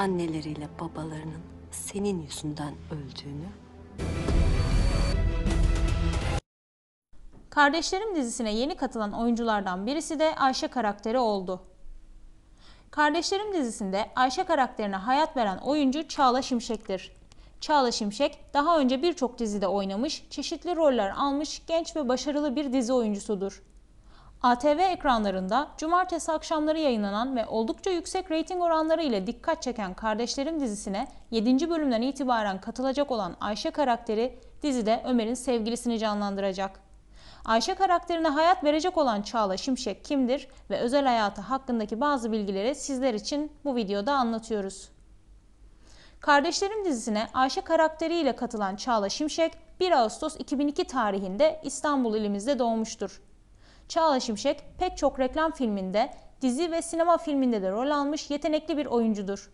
anneleriyle babalarının senin yüzünden öldüğünü Kardeşlerim dizisine yeni katılan oyunculardan birisi de Ayşe karakteri oldu. Kardeşlerim dizisinde Ayşe karakterine hayat veren oyuncu Çağla Şimşek'tir. Çağla Şimşek daha önce birçok dizide oynamış, çeşitli roller almış genç ve başarılı bir dizi oyuncusudur. ATV ekranlarında cumartesi akşamları yayınlanan ve oldukça yüksek reyting oranları ile dikkat çeken Kardeşlerim dizisine 7. bölümden itibaren katılacak olan Ayşe karakteri dizide Ömer'in sevgilisini canlandıracak. Ayşe karakterine hayat verecek olan Çağla Şimşek kimdir ve özel hayatı hakkındaki bazı bilgileri sizler için bu videoda anlatıyoruz. Kardeşlerim dizisine Ayşe karakteriyle katılan Çağla Şimşek 1 Ağustos 2002 tarihinde İstanbul ilimizde doğmuştur. Çağla Şimşek pek çok reklam filminde, dizi ve sinema filminde de rol almış yetenekli bir oyuncudur.